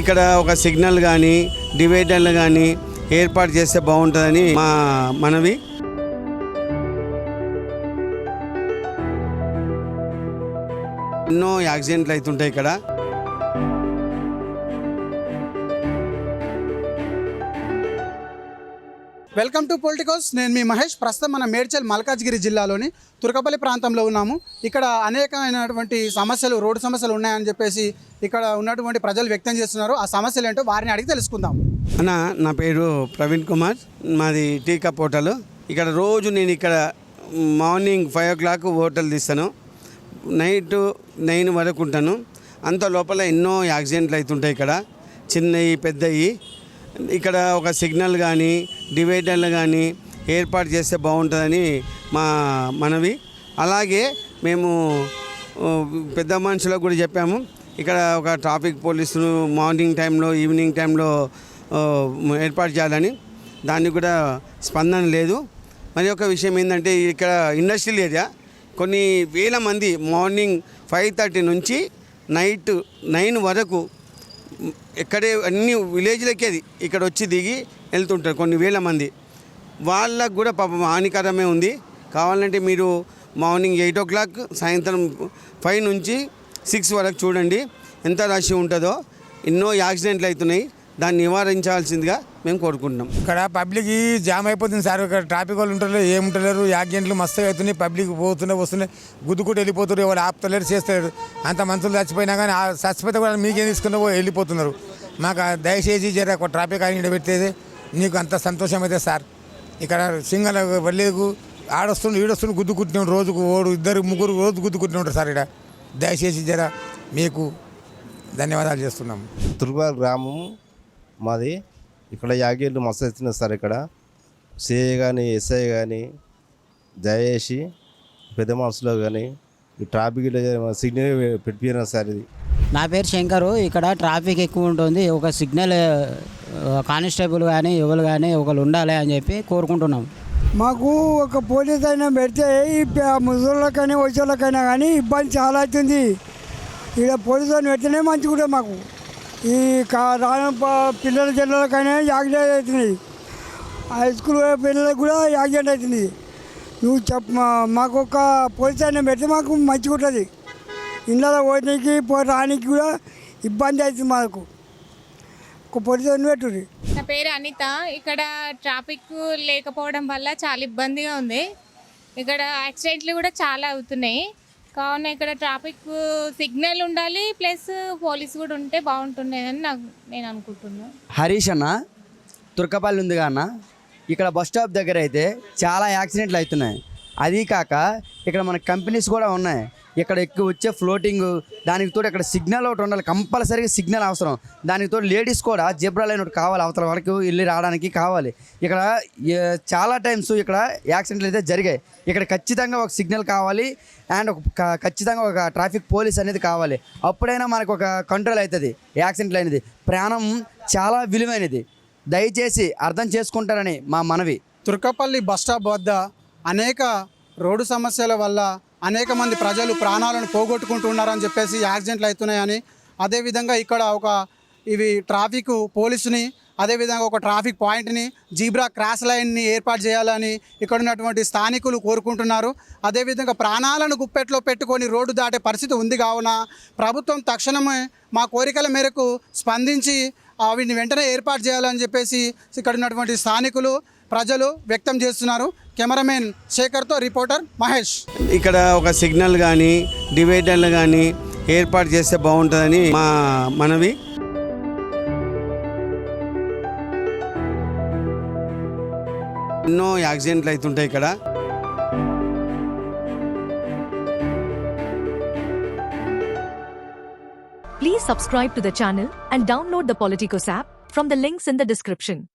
ఇక్కడ ఒక సిగ్నల్ కానీ డివైడర్లు కానీ ఏర్పాటు చేస్తే బాగుంటుందని మా మనవి. ఎన్నో యాక్సిడెంట్లు అవుతుంటాయి ఇక్కడ. వెల్కమ్ టు పొలిటికల్స్ నేను మీ మహేష్. ప్రస్తుతం మన మేడ్చల్ మల్కాజ్గిరి జిల్లాలోని తురకపల్లి ప్రాంతంలో ఉన్నాము. ఇక్కడ అనేకమైనటువంటి సమస్యలు రోడ్డు సమస్యలు ఉన్నాయని చెప్పేసి ఇక్కడ ఉన్నటువంటి ప్రజలు వ్యక్తం చేస్తున్నారు. ఆ సమస్యలు ఏంటో వారిని అడిగి తెలుసుకుందాం. అన్న నా పేరు ప్రవీణ్ కుమార్. మాది టీకా హోటల్ ఇక్కడ రోజు నేను ఇక్కడ morning five o'clock hotel తీస్తాను. నైట్ నైన్ వరకు ఉంటాను. అంత లోపల ఎన్నో యాక్సిడెంట్లు అవుతుంటాయి ఇక్కడ. చిన్నవి పెద్దవి. ఇక్కడ ఒక సిగ్నల్ కానీ డివైడర్లు కానీ ఏర్పాటు చేస్తే బాగుంటుందని మా మనవి. అలాగే మేము పెద్ద మనుషులకు కూడా చెప్పాము. ఇక్కడ ఒక ట్రాఫిక్ పోలీసులు మార్నింగ్ టైంలో ఈవినింగ్ టైంలో ఏర్పాటు చేయాలని. దానికి కూడా స్పందన లేదు. మరి ఒక విషయం ఏంటంటే ఇక్కడ ఇండస్ట్రియల్ ఏరియా కొన్ని వేల మంది మార్నింగ్ ఫైవ్ థర్టీ నుంచి నైట్ నైన్ వరకు ఎక్కడే అన్ని విలేజ్లకే అది. ఇక్కడ వచ్చి దిగి వెళ్తుంటారు కొన్ని వేల మంది. వాళ్ళకు కూడా పాపం హానికరమే ఉంది. కావాలంటే మీరు మార్నింగ్ ఎయిట్ ఓ క్లాక్ సాయంత్రం ఫైవ్ నుంచి సిక్స్ వరకు చూడండి. ఎంత రష్ ఉంటుందో. ఎన్నో యాక్సిడెంట్లు అవుతున్నాయి. దాన్ని నివారించాల్సిందిగా మేము కోరుకుంటున్నాం. ఇక్కడ పబ్లిక్ జామ్ అయిపోతుంది సార్. ఇక్కడ ట్రాఫిక్ వాళ్ళు ఉంటలేరు ఏముంటలేరు యాక్సిడెంట్లు మస్తు అవుతున్నాయి పబ్లిక్ పోతున్నాయి వస్తున్నాయి గుద్దుకుంటూ వెళ్ళిపోతారు ఎవరు ఆపుతలేరు చేస్తలేరు. అంత మనుషులు చచ్చిపోయినా కానీ ఆ చచ్చిపోతే కూడా మీకేం తీసుకున్న వెళ్ళిపోతున్నారు. మాకు దయచేసి జర ఒక ట్రాఫిక్ ఆయన పెట్టేది నీకు అంత సంతోషం అయితే సార్. ఇక్కడ సింగల్ వెళ్ళేకు ఆడొస్తుండు ఈడొస్తుండు గుద్దుకుంటున్నాం రోజుకు ఓడు ఇద్దరు ముగ్గురు రోజు గుద్దుకుంటున్నారు సార్ ఇక్కడ. దయచేసి జర మీకు ధన్యవాదాలు చేస్తున్నాము తుర్బా గ్రామం మాది ఇక్కడ యాగేళ్ళు మస్తు అవుతున్నాయి సార్ ఇక్కడ. సిఐ కానీ ఎస్ఐ కానీ దయచేసి పెద్ద మనుషులు కానీ ఈ ట్రాఫిక్ సిగ్నల్ పెట్టిపోయినా సార్ ఇది? నా పేరు శంకరు. ఇక్కడ ట్రాఫిక్ ఎక్కువ ఉంటుంది. ఒక సిగ్నల్ కానిస్టేబుల్ కానీ ఎవరు కానీ ఒకరు ఉండాలి అని చెప్పి కోరుకుంటున్నాం. మాకు ఒక పోలీస్ అయినా పెడితే ఈ ముసళ్ళకైనా వచ్చేళ్ళకైనా కానీ ఇబ్బంది చాలా అవుతుంది. ఇక్కడ పోలీసు అని పెడితేనే మంచిగా మాకు. ఈ కా పిల్లల జల్లలకైనా యాక్సిడెంట్ అవుతుంది. హై స్కూల్ పిల్లలకు కూడా యాక్సిడెంట్ అవుతుంది. నువ్వు చెప్ప మా- మాకు ఒక పోలీస్ అయినా పెడితే మాకు మంచిగా ఉంటుంది. ఇళ్ళలో పోయడానికి పో రానికి కూడా ఇబ్బంది అవుతుంది మాకు. ఒక పోలీస్ అయినా పెట్టుర్రి. నా పేరు అనిత. ఇక్కడ ట్రాఫిక్ లేకపోవడం వల్ల చాలా ఇబ్బందిగా ఉంది. ఇక్కడ యాక్సిడెంట్లు కూడా చాలా అవుతున్నాయి. కావున ఇక్కడ ట్రాఫిక్ సిగ్నల్ ఉండాలి ప్లస్ పోలీస్ కూడా ఉంటే బాగుంటుండేదని నాకు నేను అనుకుంటున్నాను హరీష్ అన్న తుర్కపల్లి ఉంది అన్న ఇక్కడ బస్ స్టాప్ దగ్గర అయితే చాలా యాక్సిడెంట్లు అవుతున్నాయి. అది కాక ఇక్కడ మన కంపెనీస్ కూడా ఉన్నాయి. ఇక్కడ ఎక్కువ వచ్చే ఫ్లోటింగ్ దానికి తోడు ఇక్కడ సిగ్నల్ ఒకటి ఉండాలి. కంపల్సరీగా సిగ్నల్ అవసరం. దానికి తోడు లేడీస్ కూడా జబ్రా లైన్ ఒకటి కావాలి అవతల వరకు వెళ్ళి రావడానికి కావాలి. ఇక్కడ చాలా టైమ్స్ ఇక్కడ యాక్సిడెంట్లు అయితే జరిగాయి. ఇక్కడ ఖచ్చితంగా ఒక సిగ్నల్ కావాలి అండ్ ఒక ఖచ్చితంగా ఒక ట్రాఫిక్ పోలీస్ అనేది కావాలి. అప్పుడైనా మనకు ఒక కంట్రోల్ అవుతుంది యాక్సిడెంట్లు అనేది ప్రాణం చాలా విలువైనది. దయచేసి అర్థం చేసుకుంటారని మా మనవి. తుర్కపల్లి బస్ స్టాప్ వద్ద అనేక రోడ్డు సమస్యల వల్ల అనేక మంది ప్రజలు ప్రాణాలను పోగొట్టుకుంటున్నారని చెప్పేసి యాక్సిడెంట్లు అవుతున్నాయని. అదేవిధంగా ఇక్కడ ఒక ఇవి ట్రాఫిక్ పోలీసుని అదేవిధంగా ఒక ట్రాఫిక్ పాయింట్ని జీబ్రా క్రాస్ లైన్ని ఏర్పాటు చేయాలని ఇక్కడ ఉన్నటువంటి స్థానికులు కోరుకుంటున్నారు. అదేవిధంగా ప్రాణాలను గుప్పెట్లో పెట్టుకొని రోడ్డు దాటే పరిస్థితి ఉంది కావున ప్రభుత్వం తక్షణమే మా కోరికల మేరకు స్పందించి వీటిని వెంటనే ఏర్పాటు చేయాలని చెప్పేసి ఇక్కడ ఉన్నటువంటి స్థానికులు ప్రజలు వ్యక్తం చేస్తున్నారు. కెమెరామెన్ శేఖర్తో రిపోర్టర్ మహేష్. ఇక్కడ ఒక సిగ్నల్ కానీ డివైడర్లు కానీ ఏర్పాటు చేస్తే బాగుంటుందని మా మనవి. ఎన్నో యాక్సిడెంట్లు అవుతుంటాయి ఇక్కడ. Please subscribe to the channel and download the Politicos app from the links in the description.